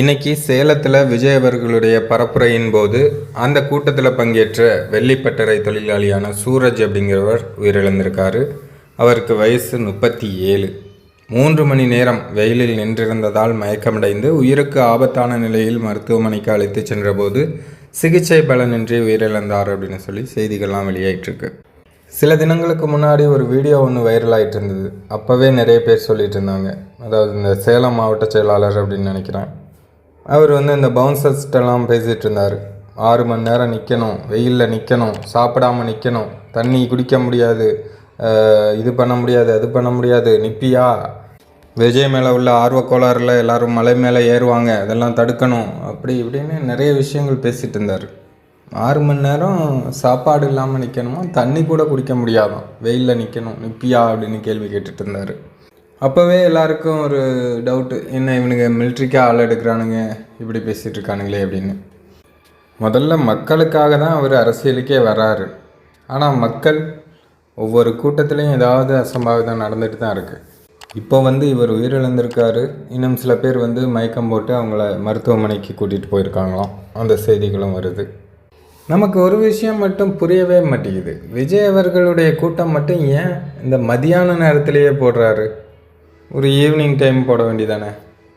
இன்னைக்கு சேலத்தில் விஜய் அவர்களுடைய பரப்புரையின் போது அந்த கூட்டத்தில் பங்கேற்ற வெள்ளிப்பட்டறை தொழிலாளியான சூரஜ் அப்படிங்கிறவர் உயிரிழந்திருக்காரு. அவருக்கு வயசு முப்பத்தி ஏழு. மூன்று மணி நேரம் வெயிலில் நின்றிருந்ததால் மயக்கமடைந்து உயிருக்கு ஆபத்தான நிலையில் மருத்துவமனைக்கு அழைத்து சென்றபோது சிகிச்சை பலனின்றி உயிரிழந்தார் அப்படின்னு சொல்லி செய்திகள்லாம் வெளியாயிட்டிருக்கு. சில தினங்களுக்கு முன்னாடி ஒரு வீடியோ ஒன்று வைரல் இருந்தது அப்போவே நிறைய பேர் சொல்லிட்டு இருந்தாங்க அதாவது இந்த சேலம் மாவட்ட செயலாளர் அப்படின்னு நினைக்கிறேன். அவர் வந்து இந்த பவுன்சர்ஸ்ட்டெல்லாம் பேசிகிட்டு இருந்தார் ஆறு மணி நேரம் நிற்கணும் வெயிலில் நிற்கணும் சாப்பிடாம நிற்கணும் தண்ணி குடிக்க முடியாது இது பண்ண முடியாது அது பண்ண முடியாது நிப்பியா? விஜய் மேலே உள்ள ஆர்வ கோளாறில் எல்லாரும் மலை மேலே ஏறுவாங்க அதெல்லாம் தடுக்கணும் அப்படி இப்படின்னு நிறைய விஷயங்கள் பேசிகிட்டு இருந்தார் ஆறு மணி நேரம் சாப்பாடு இல்லாமல் நிற்கணுமா தண்ணி கூட குடிக்க முடியாதான் வெயிலில் நிற்கணும் நிப்பியா அப்படின்னு கேள்வி கேட்டுட்டு இருந்தார் அப்போவே எல்லாருக்கும் ஒரு டவுட்டு என்ன இவனுங்க மிலிட்ரிக்கு ஆள் எடுக்கிறானுங்க? இப்படி பேசிகிட்டு இருக்கானுங்களே அப்படின்னு. முதல்ல மக்களுக்காக தான் அவர் அரசியலுக்கே வராரு. ஆனால் மக்கள் ஒவ்வொரு கூட்டத்திலையும் ஏதாவது அசம்பாவிதம் நடந்துட்டு தான் இருக்குது இப்போ வந்து இவர் உயிரிழந்திருக்காரு. இன்னும் சில பேர் வந்து மயக்கம் போட்டு அவங்கள மருத்துவமனைக்கு கூட்டிகிட்டு போயிருக்காங்களாம். அந்த செய்திகளும் வருது. நமக்கு ஒரு விஷயம் மட்டும் புரியவே மாட்டேங்குது. விஜய் அவர்களுடைய கூட்டம் மட்டும் ஏன் இந்த மதியான நேரத்திலேயே போடுறாரு? ஒரு ஈவினிங் டைம் போட வேண்டியதானே?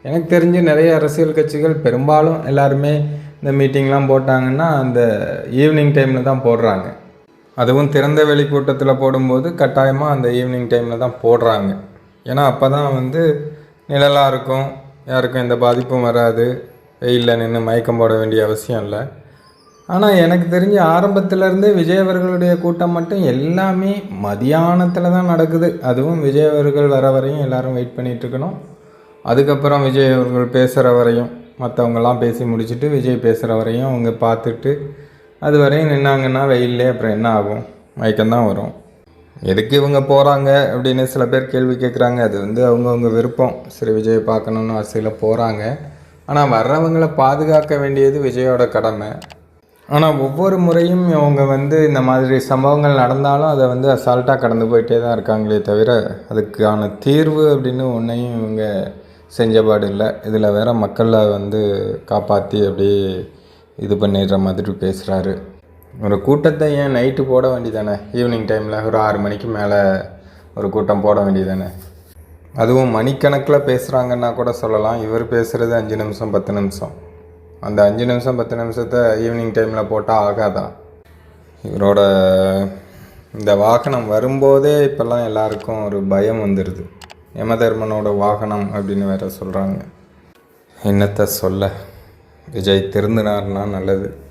எனக்கு தெரிஞ்சு நிறைய அரசியல் கட்சிகள் பெரும்பாலும் எல்லாருமே இந்த மீட்டிங்லாம் போட்டாங்கன்னா அந்த ஈவினிங் டைமில் தான் போடுறாங்க. அதுவும் திறந்த வெளி கூட்டத்தில் போடும்போது கட்டாயமாக அந்த ஈவினிங் டைமில் தான் போடுறாங்க. ஏன்னா அப்போ தான் வந்து நிழலாக இருக்கும் யாருக்கும் எந்த பாதிப்பும் வராது வெயிலில் நின்று மயக்கம் போட வேண்டிய அவசியம் இல்லை. ஆனால் எனக்கு தெரிஞ்ச ஆரம்பத்திலேருந்தே விஜய் அவர்களுடைய கூட்டம் மட்டும் எல்லாமே மதியானத்தில் தான் நடக்குது. அதுவும் விஜய் அவர்கள் வர வரையும் எல்லாரும் வெயிட் பண்ணிகிட்ருக்கணும் அதுக்கப்புறம் விஜய் அவர்கள் பேசுகிற வரையும் மற்றவங்கெல்லாம் பேசி முடிச்சுட்டு விஜய் பேசுகிற வரையும் அவங்க பார்த்துட்டு அது வரையும் நின்னாங்கன்னா வெயில்லே அப்புறம் என்ன ஆகும்? மயக்கம்தான் வரும். எதுக்கு இவங்க போகிறாங்க அப்படின்னு சில பேர் கேள்வி கேட்குறாங்க அது வந்து அவங்கவுங்க விருப்பம். சரி விஜயை பார்க்கணுன்னு ஆசையில் போகிறாங்க ஆனால் வர்றவங்களை பாதுகாக்க வேண்டியது விஜயோட கடமை. ஆனால் ஒவ்வொரு முறையும் அவங்க வந்து இந்த மாதிரி சம்பவங்கள் நடந்தாலும் அதை வந்து அசால்ட்டாக கடந்து போயிட்டே தான் இருக்காங்களே தவிர அதுக்கான தீர்வு அப்படின்னு ஒன்றையும் இவங்க செஞ்சபாடு இல்லை. இதில் வேற மக்களை வந்து காப்பாற்றி அப்படியே இது பண்ணிடுற மாதிரி பேசுகிறாரு ஒரு கூட்டத்தை ஏன் நைட்டு போட வேண்டியதானே? ஈவினிங் டைமில் ஒரு ஆறு மணிக்கு மேலே ஒரு கூட்டம் போட வேண்டியதானே? அதுவும் மணிக்கணக்கில் பேசுகிறாங்கன்னா கூட சொல்லலாம். இவர் பேசுகிறது அஞ்சு நிமிஷம் பத்து நிமிஷம். அந்த அஞ்சு நிமிஷம் பத்து நிமிஷத்தை ஈவினிங் டைமில் போட்டால் ஆகாதா? இவரோட இந்த வாகனம் வரும்போதே இப்போல்லாம் எல்லாருக்கும் ஒரு பயம் வந்துடுது யமதர்மனோட வாகனம் அப்படின்னு வேற சொல்கிறாங்க என்னத்தை சொல்ல? விஜய் திருந்தினார்னா நல்லது.